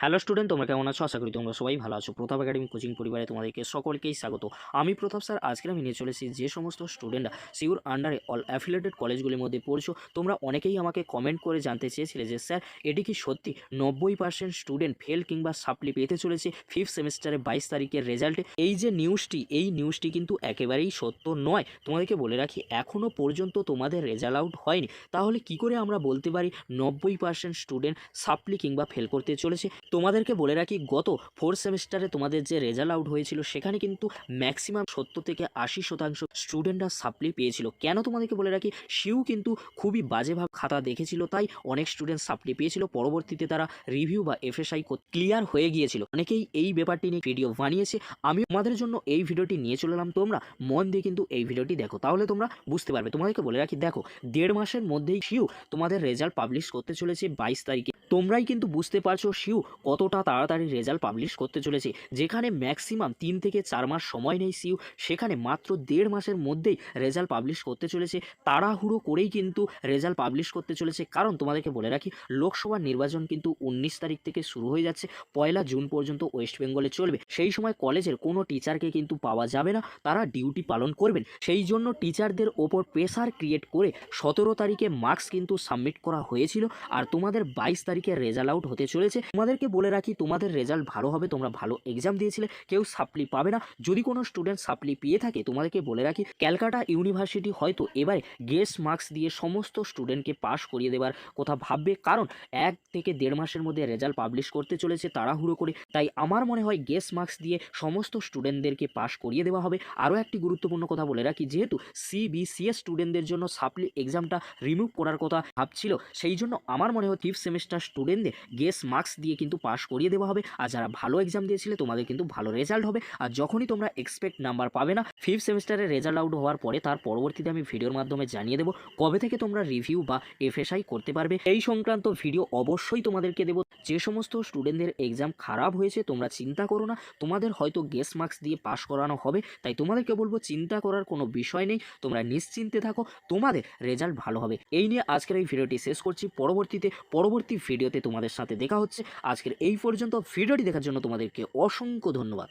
Hello student তোমরা কেমন আছো? আশা করি তোমরা সবাই ভালো আছো। প্রতাপ একাডেমি কোচিং পরিবারে তোমাদেরকে সকলকেই স্বাগত। আমি প্রতাপ স্যার আজকে আমি নিয়ে চলেছি যে সমস্ত স্টুডেন্টরা সিউর আন্ডারে অল অ্যাফিলেটেড কলেজগুলির মধ্যে পড়ছো, তোমরা অনেকেই আমাকে কমেন্ট করে জানতে চেয়েছিলে যে, স্যার, এটি কি সত্যি? নব্বই পার্সেন্ট স্টুডেন্ট ফেল কিংবা সাপ্লি পেতে চলেছে ফিফথ সেমিস্টারে বাইশ তারিখের রেজাল্টে এই যে নিউজটি এই নিউজটি কিন্তু একেবারেই সত্য নয়। তোমাদেরকে বলে রাখি এখনও পর্যন্ত তোমাদের রেজাল্ট আউট হয়নি। তাহলে কি করে আমরা বলতে পারি, নব্বই পার্সেন্ট স্টুডেন্ট সাপ্লি কিংবা ফেল করতে চলেছে? তোমাদেরকে বলে রাখি, গত ফোর্থ সেমিস্টারে তোমাদের যে রেজাল্ট আউট হয়েছিল, সেখানে কিন্তু ম্যাক্সিমাম সত্তর থেকে আশি শতাংশ স্টুডেন্টরা সাপ্লি পেয়েছিল। কেন তোমাদেরকে বলে রাখি? শিউ কিন্তু খুবই বাজেভাবে খাতা দেখেছিল, তাই অনেক স্টুডেন্ট সাপ্লি পেয়েছিল। পরবর্তীতে তারা রিভিউ বা এফএসআই ক্লিয়ার হয়ে গিয়েছিল। অনেকেই এই ব্যাপারটি নিয়ে ভিডিও বানিয়েছে। আমি তোমাদের জন্য এই ভিডিওটি নিয়ে চলে এলাম। তোমরা মন দিয়ে কিন্তু এই ভিডিওটি দেখো। তাহলে তোমরা বুঝতে পারবে। তোমাদেরকে বলে রাখি, দেখো, দেড় মাসের মধ্যেই শিউ তোমাদের রেজাল্ট পাবলিশ করতে চলেছে বাইশ তারিখে। তোমরাই কিন্তু বুঝতে পারছ শিউ, কতটা তাড়াতাড়ি রেজাল্ট পাবলিশ করতে চলেছে। যেখানে ম্যাক্সিমাম তিন থেকে চার মাস সময় নেই সিউ সেখানে মাত্র দেড় মাসের মধ্যেই রেজাল্ট পাবলিশ করতে চলেছে। তাড়াহুড়ো করেই কিন্তু রেজাল্ট পাবলিশ করতে চলেছে। কারণ তোমাদেরকে বলে রাখি, লোকসভা নির্বাচন কিন্তু উনিশ তারিখ থেকে শুরু হয়ে যাচ্ছে। পয়লা জুন পর্যন্ত ওয়েস্ট বেঙ্গলে চলবে। সেই সময় কলেজের কোনো টিচারকে কিন্তু পাওয়া যাবে না। তারা ডিউটি পালন করবেন। সেই জন্য টিচারদের ওপর প্রেসার ক্রিয়েট করে সতেরো তারিখে মার্কস কিন্তু সাবমিট করা হয়েছিল। আর তোমাদের বাইশ তারিখে রেজাল্ট আউট হতে চলেছে। তোমাদেরকে বলে রাখি, তোমাদের রেজাল্ট ভালো হবে, তোমরা ভালো এক্সাম দিয়েছিলে, কেউ সাপ্লি পাবে না। যদি কোনো স্টুডেন্ট সাপ্লি পেয়ে থাকে, তোমাদেরকে বলে রাখি, ক্যালকাটা ইউনিভার্সিটি হয়তো এবারে গেস্ট মার্কস দিয়ে সমস্ত স্টুডেন্টকে পাস করিয়ে দেওয়ার কথা ভাববে। কারণ এক থেকে দেড় মাসের মধ্যে রেজাল্ট পাবলিশ করতে চলেছে তাড়াহুড়ো করে। তাই আমার মনে হয় গেস্ট মার্কস দিয়ে সমস্ত স্টুডেন্টদেরকে পাস করিয়ে দেওয়া হবে। আরও একটি গুরুত্বপূর্ণ কথা বলে রাখি, যেহেতু সিবিসিএস স্টুডেন্টদের জন্য সাপ্লি এক্সামটা রিমুভ করার কথা ভাবছিল, সেই জন্য আমার মনে হয় ফিফথ সেমিস্টার স্টুডেন্টদের গেস মার্কস দিয়ে কিন্তু পাস করিয়ে দেওয়া হবে। আর যারা ভালো এক্সাম দিয়েছিলে, তোমাদের কিন্তু ভালো রেজাল্ট হবে। আর যখনই তোমরা এক্সপেক্ট নাম্বার পাবে না ফিফথ সেমিস্টারে রেজাল্ট আউট হওয়ার পরে তার পরবর্তীতে আমি ভিডিওর মাধ্যমে জানিয়ে দেবো কবে থেকে তোমরা রিভিউ বা এফএসআই করতে পারবে। এই সংক্রান্ত ভিডিও অবশ্যই তোমাদেরকে দেবো। যে সমস্ত স্টুডেন্টদের এক্সাম খারাপ হয়েছে, তোমরা চিন্তা করো না। তোমাদের হয়তো গেস মার্কস দিয়ে পাস করানো হবে। তাই তোমাদেরকে বলব, চিন্তা করার কোনো বিষয় নেই। তোমরা নিশ্চিন্তে থাকো। তোমাদের রেজাল্ট ভালো হবে। এই নিয়ে আজকের এই ভিডিওটি শেষ করছি। পরবর্তীতে, পরবর্তী ভিডিওতে তোমাদের সাথে দেখা হচ্ছে। আজকের এই পর্যন্ত ভিডিওটি দেখার জন্য তোমাদেরকে অসংখ্য ধন্যবাদ।